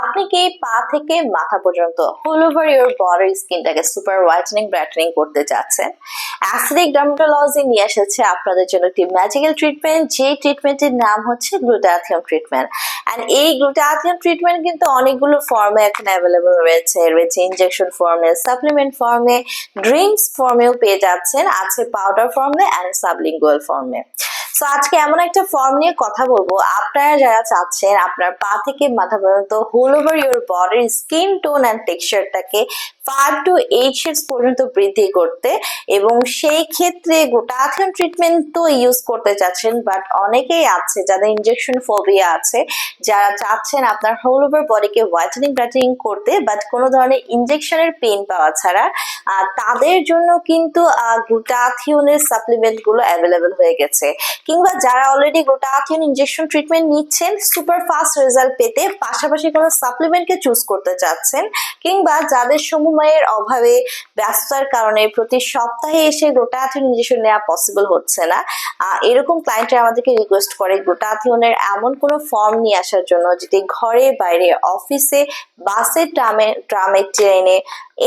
আপনি কি পা থেকে মাথা পর্যন্ত হোল ওভার ইউর বডি স্কিনটাকে সুপার হোয়াইটেনিং ব্রাইটেনিং করতে চাচ্ছেন অ্যাসিডিক ডার্মাটোলজি নিয়ে এসেছে আপনাদের জন্য একটি ম্যাজিক্যাল ট্রিটমেন্ট যে ট্রিটমেন্টের নাম হচ্ছে গ্লুটাথিয়াম ট্রিটমেন্ট অ্যান্ড এই গ্লুটাথিয়াম ট্রিটমেন্ট কিন্তু অনেকগুলো ফর্মে এখন অ্যাভেলেবল রয়েছে। রয়েছে ইনজেকশন ফর্মে সাপ্লিমেন্ট ফর্মে ড্রিঙ্কস ফর্মেও পেয়ে যাচ্ছেন। আছে পাউডার ফর্মে অ্যান্ড সাবলিঙ্গুয়াল ফর্মে সো আজকে এমন একটা ফর্ম নিয়ে কথা বলব। আপনারা যারা চাচ্ছেন, আপনার পা থেকে মাথা পর্যন্ত হোল ওভার ইউর বডির স্কিন টোন অ্যান্ড টেক্সচারটাকে ফাইভ টু এইট শেডস পর্যন্ত বৃদ্ধি করতে এবং সেই ক্ষেত্রে গ্লুটাথিয়ন ট্রিটমেন্ট তো ইউজ করতে চাচ্ছেন বাট অনেকেই আছে যাদের ইনজেকশন ফোবিয়া আছে, যারা চাচ্ছেন আপনার হোল ওভার বডিকে হোয়াইটেনিং ব্রাইটেনিং করতে বাট কোনো ধরনের ইনজেকশনের পেন পাওয়া ছাড়া তাদের জন্য কিন্তু গ্লুটাথিয়নের সাপ্লিমেন্টগুলো অ্যাভেলেবেল হয়ে গেছে। কিংবা যারা অলরেডি গ্লুটাথিয়ন ইনজেকশন ট্রিটমেন্ট নিচ্ছেন সুপার ফাস্ট রেজাল্ট পেতে পাশাপাশি কোনো সাপ্লিমেন্টকে চুজ করতে চাচ্ছেন, কিংবা যাদের সময়ের অভাবে ব্যস্ততার কারণে প্রতি সপ্তাহে এসে গ্লুটাথিয়ন ইনজেকশন নেওয়া পসিবল হচ্ছে না। এরকম ক্লায়েন্টরা আমাদেরকে রিকোয়েস্ট করে গ্লুটাথিয়নের এমন কোনো ফর্ম নিয়ে আসার জন্য যেটি ঘরে, বাইরে অফিসে বাসে ট্রামে ট্রামে ট্রেনে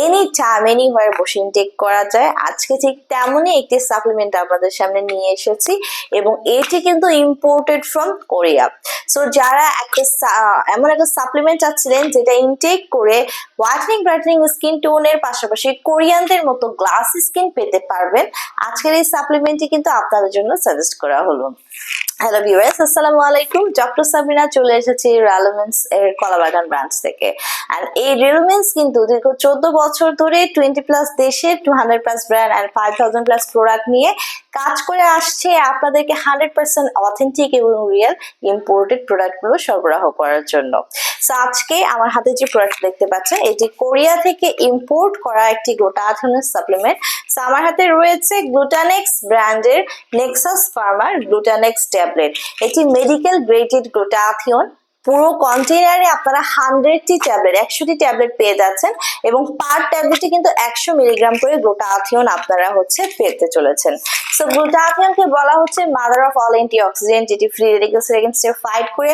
এনি টাইম এনি হয়ে বসে ইনটেক করা যায়। আজকে ঠিক তেমনই একটি সাপ্লিমেন্ট আপনাদের সামনে নিয়ে এসেছি এবং এটি কিন্তু ইম্পোর্টেড ফ্রম কোরিয়া সো যারা একটা এমন একটা সাপ্লিমেন্ট চাচ্ছিলেন যেটা ইনটেক করে হোয়াইটেনিং ব্রাইটেনিং স্কিন টোনের পাশাপাশি কোরিয়ানদের মতো গ্লাস স্কিন পেতে পারবেন। আজকের এই সাপ্লিমেন্টটি কিন্তু আপনাদের জন্য সাজেস্ট করা হলো। হ্যালো ভিউয়ার্স আসসালামু আলাইকুম। ডক্টর সাবিনা চলে এসেছি রেলমেন্স এর কলাবাগান ব্রাঞ্চ থেকে। অ্যান্ড এই রেলমেন্স কিন্তু দীর্ঘ চোদ্দ বছর ধরে টোয়েন্টি প্লাস দেশে two hundred plus brand and five thousand plus product নিয়ে কাজ করে আসছে। আপনাদেরকে হান্ড্রেড পার্সেন্ট অথেন্টিক এবং রিয়েল ইম্পোর্টেড প্রোডাক্টগুলো সরবরাহ করার জন্য। সো আজকে আমার হাতে যে প্রোডাক্ট দেখতে পাচ্ছেন, এটি কোরিয়া থেকে ইম্পোর্ট করা একটি গোটা ধরনের সাপ্লিমেন্ট সো আমার হাতে রয়েছে গ্লুটানেক্স ব্র্যান্ডের নেক্সাস ফার্মার গ্লুটানেক্স ট্যাবলেট। এটি মেডিকেল গ্রেডেড গ্লুটাথিয়ন পুরো কন্টেনারে আপনারা হান্ড্রেডটি ট্যাবলেট একশোটি ট্যাবলেট পেয়ে যাচ্ছেন এবং পার ট্যাবলেটে কিন্তু একশো মিলিগ্রাম করে গ্লুটাথিয়ন আপনারা হচ্ছে পেতে চলেছেন। সো গ্লুটাথিয়নকে বলা হচ্ছে mother of all antioxidant যেটি ফ্রি রেডিকেলস এগেনস্টে ফাইট করে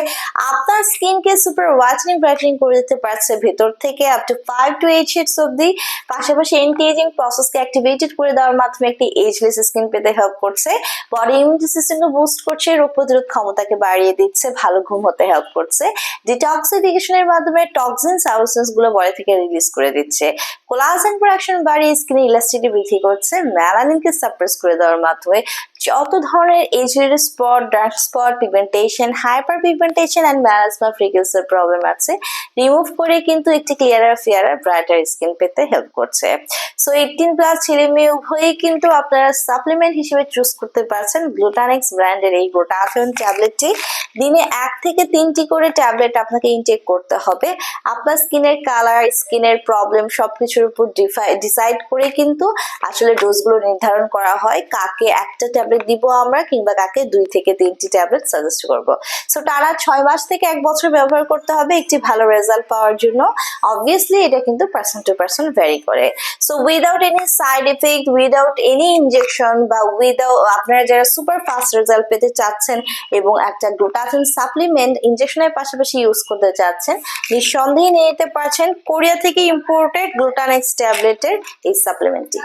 আপনার স্কিনকে সুপার হোয়াইটেনিং ব্রাইটেনিং করে দিতে পারছে। ভেতর থেকে up to five to eight shades অব্দি পাশাপাশি এন্টি এজিং প্রসেসকে অ্যাক্টিভেটেড করে দেওয়ার মাধ্যমে একটি এজলেস স্কিন পেতে হেল্প করছে। বডি ইমিউনিটি সিস্টেমকে বুস্ট করছে। রোগ প্রতিরোধ ক্ষমতাকে বাড়িয়ে দিচ্ছে। ভালো ঘুম হতে হেল্প করছে। ডিটক্সিফিকেশনের মাধ্যমে টক্সিন সাবস্টেন্সগুলো বডি থেকে রিলিজ করে দিচ্ছে। কোলাজেন প্রোডাকশন বাড়িয়ে স্কিনে ইলাস্টিটি বৃদ্ধি করছে মেলানিনকে সাপ্রেস করে দেওয়ার মাধ্যমে যত ধরনের age related spot dark spot pigmentation hyperpigmentation and melasma ফ্রিকেলসের problem আছে রিমুভ করে কিন্তু একটি ক্লিয়ারার ফিয়ারার ব্রাইটার স্কিন পেতে হেল্প করছে। সো এইটিন প্লাস ছেলে মেয়ে উভয়ই কিন্তু আপনারা সাপ্লিমেন্ট হিসেবে চুজ করতে পারছেন। গ্লুটানিক্স ব্র্যান্ডের এই গ্লুটাথিয়ন ট্যাবলেটটি দিনে এক থেকে তিনটি করে ট্যাবলেট আপনাকে ইনটেক করতে হবে। আপনার স্কিনের কালার স্কিনের প্রবলেম সবকিছুর উপর ডিসাইড করে কিন্তু আসলে ডোজগুলো নির্ধারণ করা হয়, কাকে একটা ট্যাবলেট দিব আমরা কিংবা কাকে দুই থেকে তিনটি ট্যাবলেট সাজেস্ট করব। সো টানা ছয় মাস থেকে এক বছর ব্যবহার করতে হবে, একটি ভালো রেজাল্ট পাওয়ার জন্য। অবভিয়াসলি এটা কিন্তু পার্সন টু পার্সন ভ্যারি করে। So without any side effect without any injection বা উইদাউট আপনারা যারা সুপার ফাস্ট রেজাল্ট পেতে চাচ্ছেন এবং একটা গ্লুটাথিন সাপ্লিমেন্ট ইনজেকশনের পাশাপাশি ইউজ করতে চাচ্ছেন, নিঃসন্দেহে নিয়ে যেতে পারছেন কোরিয়া থেকে ইম্পোর্টেড গ্লুটানেক্স ট্যাবলেটের এই সাপ্লিমেন্টটি